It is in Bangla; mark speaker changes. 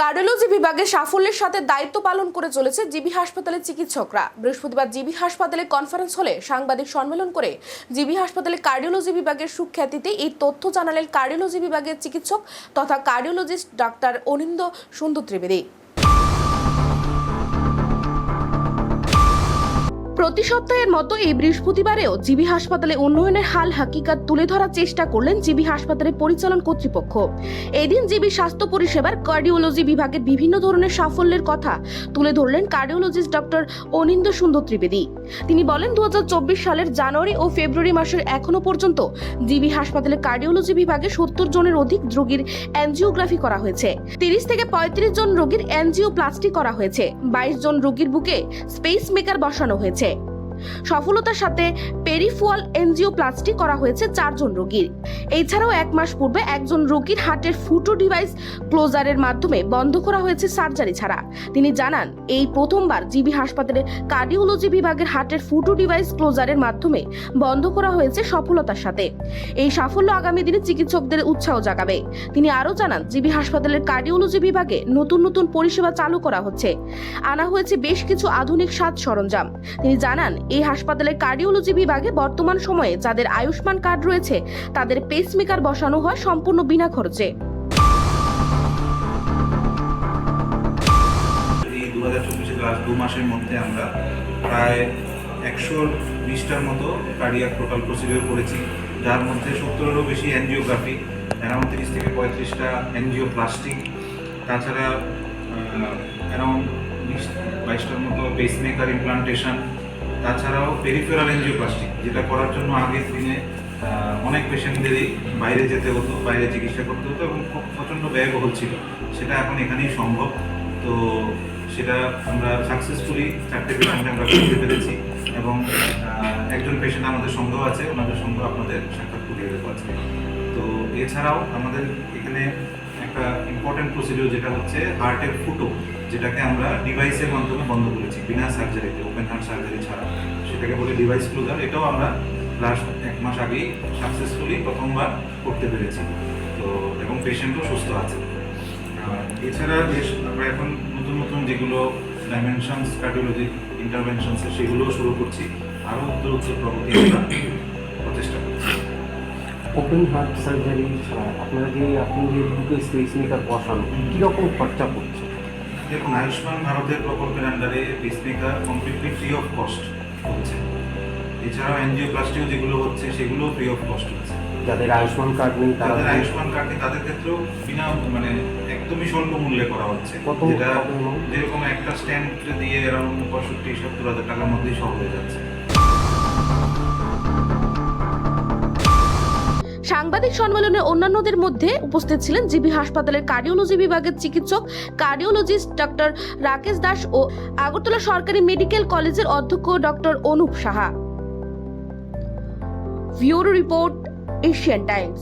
Speaker 1: কার্ডিওলজি বিভাগে সাফল্যের সাথে দায়িত্ব পালন করে চলেছে জিবি হাসপাতালের চিকিৎসকরা। বৃহস্পতিবার জিবি হাসপাতালে কনফারেন্স হলে সাংবাদিক সম্মেলন করে জিবি হাসপাতালে কার্ডিওলজি বিভাগের সুখ্যাতিতে এই তথ্য জানালেন কার্ডিওলজি বিভাগের চিকিৎসক তথা কার্ডিওলজিস্ট ডাক্তার অনিন্দ সুন্দর ত্রিবেদী। প্রতি সপ্তাহের মতো এই বৃহস্পতিবারেও জিবি হাসপাতালে উন্নয়নের হাল হাকিকাত তুলে ধরার চেষ্টা করলেন জিবি হাসপাতালের পরিচালন কর্তৃপক্ষ। এদিন জিবি স্বাস্থ্য পরিষেবার কার্ডিওলজি বিভাগের বিভিন্ন ধরনের সাফল্যের কথা তুলে ধরলেন কার্ডিওলজিস্ট ডক্টর অনিন্দ সুন্দর ত্রিবেদী। তিনি বলেন দু হাজার চব্বিশ সালের জানুয়ারি ও ফেব্রুয়ারি মাসের এখনও পর্যন্ত জিবি হাসপাতালে কার্ডিওলজি বিভাগে সত্তর জনের অধিক রোগীর অ্যানজিওগ্রাফি করা হয়েছে। তিরিশ থেকে পঁয়ত্রিশ জন রোগীর অ্যানজিওপ্লাস্টি করা হয়েছে। বাইশ জন রোগীর বুকে স্পেস মেকার বসানো হয়েছে। সফলতার সাথে পেরিফুয়াল এনজিওপ্লাস্টি করা হয়েছে চারজন রোগীর। এছাড়াও এক মাস পূর্বে একজন রোগীর হার্টের ফুটো ডিভাইস ক্লোজারের মাধ্যমে বন্ধ করা হয়েছে সার্জারি ছাড়া। তিনি জানান, এই প্রথমবার জিবি হাসপাতালের কার্ডিওলজি বিভাগের হার্টের ফুটো ডিভাইস ক্লোজারের মাধ্যমে বন্ধ করা হয়েছে সফলতার সাথে। এই সাফল্য আগামী দিনে চিকিৎসকদের উৎসাহ জাগাবে। তিনি আরও জানান, জিবি হাসপাতালের কার্ডিওলজি বিভাগে নতুন নতুন পরিষেবা চালু করা হচ্ছে। আনা হয়েছে বেশ কিছু আধুনিক সাজ সরঞ্জাম। তিনি জানান এই হাসপাতালের কার্ডিওলজি বিভাগে বর্তমান সময়ে যাদের আয়ুষ্মান কার্ড রয়েছে, তাদের পেসমেকার বসানো হয় সম্পূর্ণ বিনা খরচে।
Speaker 2: দু হাজার চব্বিশের লাস্ট দু মাসের মধ্যে আমরা প্রায় একশো বিশটার মতো কার্ডিয়াক টোটাল প্রসিডিওর করেছি, যার মধ্যে সত্তরেরও বেশি এনজিওগ্রাফি অ্যারাউন্ড তিরিশ থেকে পঁয়ত্রিশটা এনজিও প্লাস্টিক তাছাড়া অ্যারাউন্ড বিশ বাইশটার মতো পেসমেকার ইমপ্লান্টেশন তাছাড়াও পেরিফেরাল এনজিওপ্লাস্টিক যেটা করার জন্য আগের দিনে অনেক পেশেন্টদেরই বাইরে যেতে হতো, বাইরে চিকিৎসা করতে হতো এবং প্রচণ্ড ব্যয়বহুল ছিল। সেটা এখন এখানেই সম্ভব। তো সেটা আমরা সাকসেসফুলি চারটে পেশেন্ট আমরা করতে পেরেছি এবং একজন পেশেন্ট আমাদের সঙ্গেও আছে, ওনাদের সঙ্গে আপনাদের সাক্ষাৎ করিয়ে দেবো আজকে। তো এছাড়াও আমাদের এখানে একটা ইম্পর্টেন্ট প্রসিডিওর যেটা হচ্ছে হার্টের ফুটো। যেটাকে আমরা ডিভাইসের মাধ্যমে বন্ধ করেছি বিনা সার্জারিতে ওপেন হার্ট সার্জারি ছাড়া। সেটাকে বলে ডিভাইস ক্লোজার এটাও আমরা লাস্ট এক মাস আগেই সাকসেসফুলি প্রথমবার করতে পেরেছি। তো এবং পেশেন্টও সুস্থ আছে। এছাড়া যে আমরা এখন নতুন নতুন যেগুলো ডাইমেনশনস কার্ডিওলজি ইন্টারভেনশনস সেগুলোও শুরু করছি। আরও উত্তর উত্তর প্রগতি আমরা প্রচেষ্টা করছি।
Speaker 3: ওপেন হার্ট সার্জারি ছাড়া আপনারা যে আপনি যে বুকে স্পেস মেকার বসান কীরকম খরচা পড়ছে?
Speaker 2: দেখুন আয়ুষ্মান ভারতের প্রকল্পের আন্ডারে pacemaker completely free of cost হচ্ছে। এছাড়াও এনজিও এনজিওপ্লাস্টিও যেগুলো হচ্ছে সেগুলোও ফ্রি অফ কস্ট হচ্ছে।
Speaker 3: যাদের আয়ুষ্মান কার্ড নেই তারা
Speaker 2: যাদের আয়ুষ্মান কার্ডে তাদের ক্ষেত্রেও বিনা মানে একদমই স্বল্প মূল্যে করা হচ্ছে। যেটা যেরকম একটা স্ট্যাম্প দিয়ে অ্যারাউন্ড পঁয়ষট্টি সত্তর হাজার টাকার মধ্যেই সব হয়ে যাচ্ছে।
Speaker 1: সাংবাদিক সম্মেলনে অন্যান্যদের মধ্যে উপস্থিত ছিলেন জিবি হাসপাতালের কার্ডিওলজি বিভাগের চিকিৎসক, কার্ডিওলজিস্ট ডক্টর রাকেশ দাস ও আগরতলা সরকারি মেডিকেল কলেজের অধ্যক্ষ doctor Anup Saha. Bureau report, Asian Times.